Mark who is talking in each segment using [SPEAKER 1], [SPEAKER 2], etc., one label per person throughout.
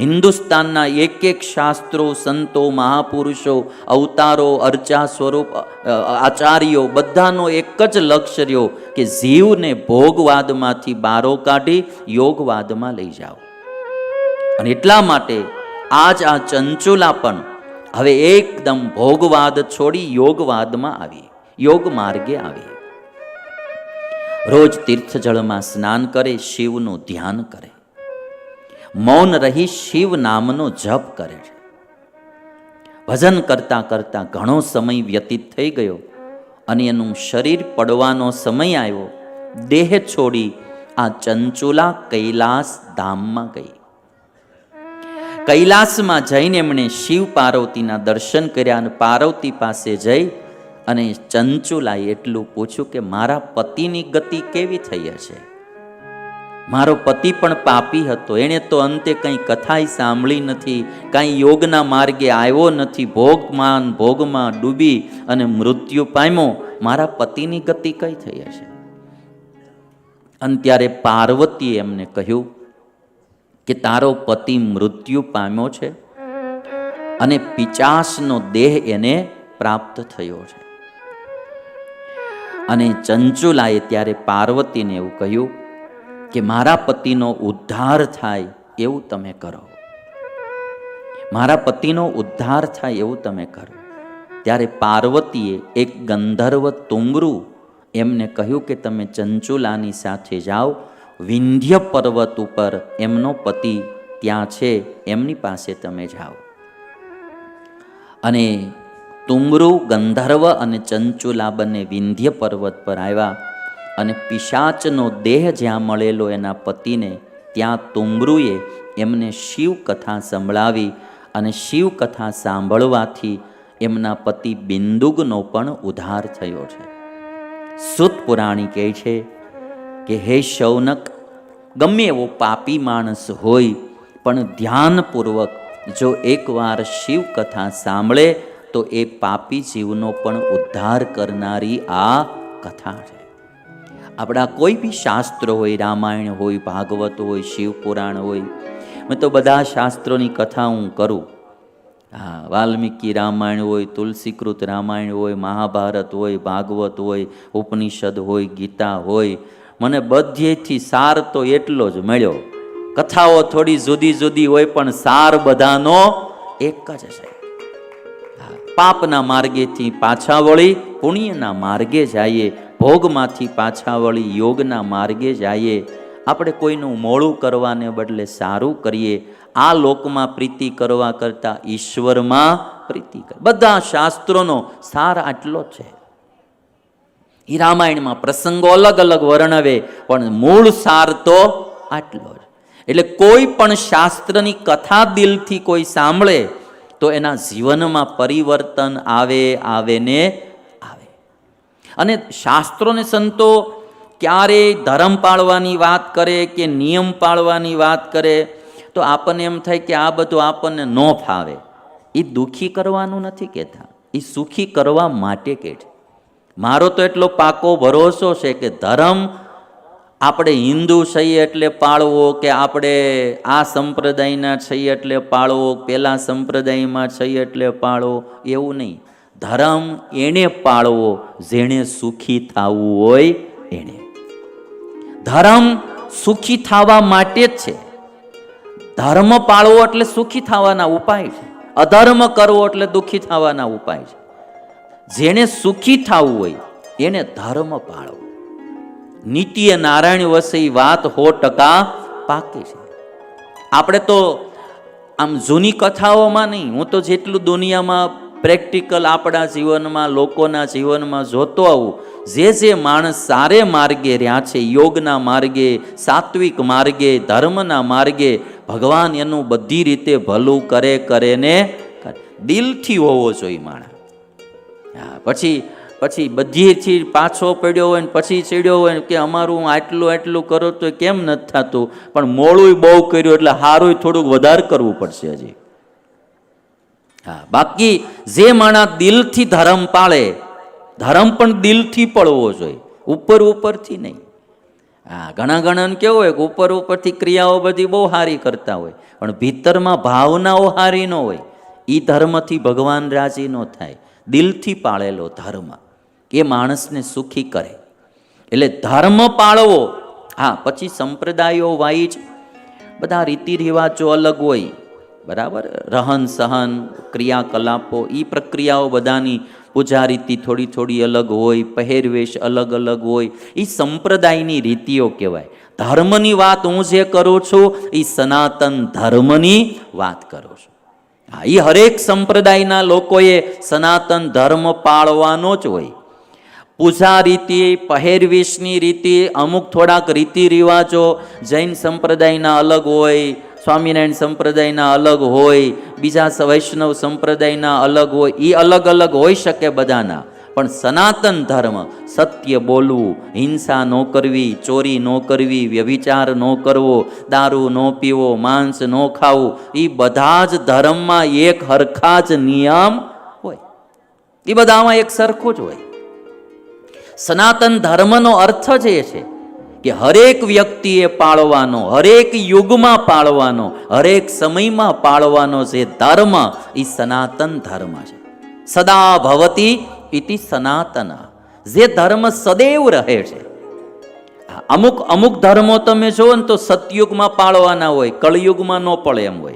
[SPEAKER 1] હિન્દુસ્તાનના એક એક શાસ્ત્રો, સંતો, મહાપુરુષો, અવતારો, અર્ચા સ્વરૂપ આચાર્યો બધાનો એક જ લક્ષ્ય રહ્યો કે જીવને ભોગવાદમાંથી બારો કાઢી યોગવાદમાં લઈ જાઓ. અને એટલા માટે આજ આ ચંચુલા પણ હવે એકદમ ભોગવાદ છોડી યોગવાદમાં આવી યોગ માર્ગે આવી રોજ તીર્થજળમાં સ્નાન કરે, શિવનું ધ્યાન કરે. મૌન રહી શિવ નામનો જપ કરે છે. ભજન કરતા કરતા ઘણો સમય વ્યતીત થઈ ગયો અને એનું શરીર પડવાનો સમય આવ્યો. દેહ છોડી આ ચંચુલા કૈલાસ ધામમાં ગઈ. કૈલાસમાં જઈને એમણે શિવ પાર્વતીના દર્શન કર્યા અને પાર્વતી પાસે જઈ અને ચંચુલાએ એટલું પૂછ્યું કે મારા પતિની ગતિ કેવી થઈ હશે? મારો પતિ પણ પાપી હતો. એણે તો અંતે કંઈ કથાય સાંભળી નથી, કાંઈ યોગના માર્ગે આવ્યો નથી. ભોગમાન ભોગમાં ડૂબી અને મૃત્યુ પામ્યો. મારા પતિની ગતિ કઈ થઈ હશે? અને ત્યારે પાર્વતીએ એમને કહ્યું કે તારો પતિ મૃત્યુ પામ્યો છે અને પિચાસનો દેહ એને પ્રાપ્ત થયો છે. અને ચંચુલાએ ત્યારે પાર્વતીને એવું કહ્યું કે મારા પતિનો ઉદ્ધાર થાય એવું તમે કરો. મારા પતિનો ઉદ્ધાર થાય એવું તમે કરો. ત્યારે પાર્વતીએ એક ગંધર્વ તુંગરું એમને કહ્યું કે તમે ચંચુલાની સાથે જાઓ, વિંધ્ય પર્વત ઉપર એમનો પતિ ત્યાં છે, એમની પાસે તમે જાઓ. અને તુમરુ ગંધર્વ અને ચંચુલા બંને વિંધ્ય પર્વત પર આવ્યા. અને પિશાચનો દેહ જ્યાં મળેલો એના પતિને, ત્યાં તુંગરુએ એમને શિવકથા સંભળાવી અને શિવકથા સાંભળવાથી એમના પતિ બિંદુગનો પણ ઉદ્ધાર થયો છે. સુત પુરાણી કહે છે કે, હે શૌનક, ગમે એવો પાપી માણસ હોય, પણ ધ્યાનપૂર્વક જો એકવાર શિવકથા સાંભળે, તો એ પાપી જીવનો પણ ઉદ્ધાર કરનારી આ કથા છે. આપણા કોઈ બી શાસ્ત્રો હોય, રામાયણ હોય, ભાગવત હોય, શિવ પુરાણ હોય, મેં તો બધા શાસ્ત્રોની કથા હું કરું. હા, વાલ્મીકી રામાયણ હોય, તુલસીકૃત રામાયણ હોય, મહાભારત હોય, ભાગવત હોય, ઉપનિષદ હોય, ગીતા હોય, મને બધેથી સાર તો એટલો જ મળ્યો. કથાઓ થોડી જુદી જુદી હોય, પણ સાર બધાનો એક જ છે. પાપના માર્ગેથી પાછા વળી પુણ્યના માર્ગે જઈએ ભોગમાંથી પાછા વળી યોગના માર્ગે જઈએ. આપણે કોઈનું મોડું કરવાને બદલે સારું કરીએ. આ લોકમાં પ્રીતિ કરવા કરતાં ઈશ્વરમાં પ્રીતિ કર. બધા શાસ્ત્રોનો સાર આટલો છે. એ રામાયણમાં પ્રસંગો અલગ અલગ વર્ણવે, પણ મૂળ સાર તો આટલો જ. એટલે કોઈ પણ શાસ્ત્રની કથા દિલથી કોઈ સાંભળે, તો એના જીવનમાં પરિવર્તન આવે આવે ને અને શાસ્ત્રોને સંતો ક્યારેય ધર્મ પાળવાની વાત કરે કે નિયમ પાળવાની વાત કરે, તો આપણને એમ થાય કે આ બધું આપણને ન ફાવે. એ દુઃખી કરવાનું નથી કહેતા. એ સુખી કરવા માટે કહે છે. મારો તો એટલો પાકો ભરોસો છે કે ધર્મ આપણે હિન્દુ છીએ એટલે પાળવો કે આપણે આ સંપ્રદાયના છીએ એટલે પાળવો, પેલા સંપ્રદાયમાં છીએ એટલે પાળવો, એવું નહીં. ધર્મ એણે પાળવો, જેણે સુખી થવું હોય એણે. ધર્મ સુખી થવા માટે જ છે. ધર્મ પાળવો એટલે સુખી થવાના ઉપાય છે. અધર્મ કરવો એટલે દુઃખી થવાના ઉપાય છે. જેણે સુખી થવું હોય, એને ધર્મ પાળવો. નીતિએ નારાયણ વસે વાત હો ટકા પાકી છે. આપણે તો આમ જૂની કથાઓમાં નહીં, હું તો જેટલું દુનિયામાં પ્રેક્ટિકલ આપણા જીવનમાં, લોકોના જીવનમાં જોતો આવું. જે જે માણસ સારે માર્ગે રહ્યા છે, યોગના માર્ગે, સાત્વિક માર્ગે, ધર્મના માર્ગે, ભગવાન એનું બધી રીતે ભલું કરે કરે ને. દિલથી હોવો જોઈએ માણસ. હા, પછી પછી બધીથી પાછો પડ્યો હોય ને પછી ચડ્યો હોય ને કે અમારું આટલું આટલું કરો તો કેમ નથી થતું? પણ મોડું બહુ કર્યું એટલે સારું થોડુંક વધારે કરવું પડશે હજી. હા, બાકી જે માણસ દિલથી ધર્મ પાળે, ધર્મ પણ દિલથી પળવો જોઈએ, ઉપર ઉપરથી નહીં. હા, ઘણા ઘણાને કેવું હોય કે ઉપર ઉપરથી ક્રિયાઓ બધી બહુ સારી કરતા હોય, પણ ભીતરમાં ભાવનાઓ સારી ન હોય એ ધર્મથી ભગવાન રાજી ન થાય, દિલથી પાળેલો ધર્મ એ માણસને સુખી કરે. એટલે ધર્મ પાળવો, હા, પછી સંપ્રદાયો વાઇજ બધા રીતિ રિવાજો અલગ હોય બરાબર? રહન, સહન, ક્રિયાકલાપો એ પ્રક્રિયાઓ બધાની પૂજા રીતિ થોડી થોડી અલગ હોય, પહેરવેશ અલગ અલગ હોય. એ સંપ્રદાયની રીતિઓ કહેવાય. ધર્મની વાત હું જે કરું છું એ સનાતન ધર્મની વાત કરું છું. હા એ હરેક સંપ્રદાયના લોકોએ સનાતન ધર્મ પાળવાનો જ હોય. પૂજા રીતિ પહેરવેશની રીતિ, અમુક થોડાક રીતિ રિવાજો જૈન સંપ્રદાયના અલગ હોય સ્વામિનારાયણ સંપ્રદાયના અલગ હોય, બીજા વૈષ્ણવ સંપ્રદાયના અલગ હોય એ અલગ અલગ હોઈ શકે બધાના. પણ સનાતન ધર્મ, સત્ય બોલવું, હિંસા ન કરવી, ચોરી ન કરવી વ્યભિચાર ન કરવો, દારૂ ન પીવો, માંસ ન ખાવું એ બધા જ ધર્મમાં એક હરખા જ નિયમ હોય. એ બધામાં એક સરખું જ હોય. સનાતન ધર્મનો અર્થ જ એ છે. કે હરેક વ્યક્તિએ પાળવાનો, હરેક યુગમાં પાળવાનો, હરેક સમયમાં પાળવાનો જે ધર્મ એ સનાતન ધર્મ છે. સદા ભવતી ઇતિ સનાતન. જે ધર્મ સદૈવ રહે છે. અમુક અમુક ધર્મો તમે જુઓ ને તો સતયુગમાં પાળવાના હોય, કળયુગમાં ન પડે એમ હોય.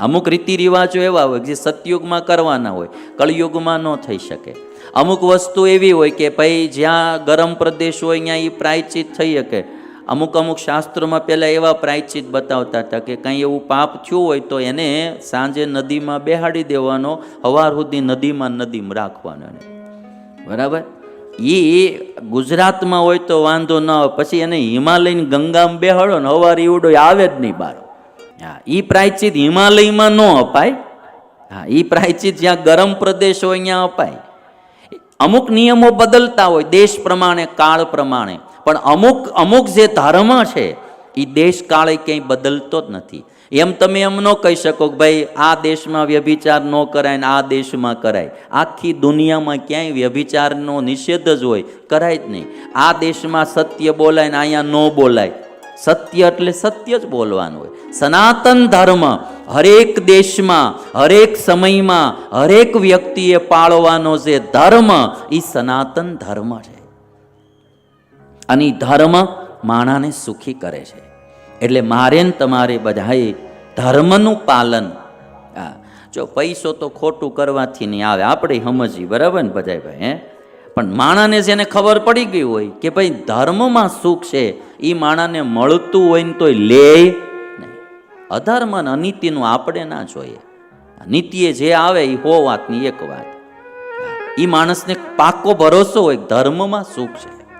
[SPEAKER 1] અમુક રીતિ રિવાજો એવા હોય જે સતયુગમાં કરવાના હોય, કળયુગમાં ન થઈ શકે. અમુક વસ્તુ એવી હોય કે ભાઈ જ્યાં ગરમ પ્રદેશ હોય, ત્યાં એ પ્રાયચિત થઈ શકે. અમુક અમુક શાસ્ત્રોમાં પહેલાં એવા પ્રાયચિત બતાવતા હતા કે કંઈ એવું પાપ થયું હોય તો એને સાંજે નદીમાં બેહાડી દેવાનો, હવાર સુધી નદીમાં નદીમાં રાખવાનો બરાબર? એ ગુજરાતમાં હોય તો વાંધો ન આવે. પછી એને હિમાલયની ગંગામાં બેહાડો ને હવાર ઈવડો આવે જ નહીં બાર. હા એ પ્રાયચિત હિમાલયમાં ન અપાય. હા એ પ્રાયચિત જ્યાં ગરમ પ્રદેશ હોય, ત્યાં અપાય. અમુક નિયમો બદલતા હોય, દેશ પ્રમાણે, કાળ પ્રમાણે. પણ અમુક અમુક જે ધર્મ છે એ દેશ કાળે ક્યાંય બદલતો જ નથી. એમ તમે એમ ન કહી શકો કે ભાઈ, આ દેશમાં વ્યભિચાર ન કરાય ને આ દેશમાં કરાય. આખી દુનિયામાં ક્યાંય વ્યભિચારનો નિષેધ જ હોય, કરાય જ નહીં. આ દેશમાં સત્ય બોલાય ને અહીંયા ન બોલાય. સત્ય એટલે સત્ય જ બોલવાનું હોય. સનાતન ધર્મ હરેક દેશમાં, હરેક સમયમાં, હરેક વ્યક્તિએ પાળવાનો જે ધર્મ એ સનાતન ધર્મ છે. અને ધર્મ માણાને સુખી કરે છે. એટલે મારે ને તમારે બધાએ ધર્મનું પાલન હા જો પૈસો તો ખોટું કરવાથી નહીં આવે, આપણે સમજીએ, બરાબર ને બધા ભાઈ, હે? પણ માણાને જેને ખબર પડી ગઈ હોય કે ભાઈ ધર્મમાં સુખ છે એ માણાને મળતું હોય ને તોય લે નહીં. અધર્મ અને અનીતિનું આપણે ના જોઈએ. નીતિએ જે આવે એ હો વાતની એક વાત. એ માણસને પાકો ભરોસો હોય ધર્મમાં સુખ છે.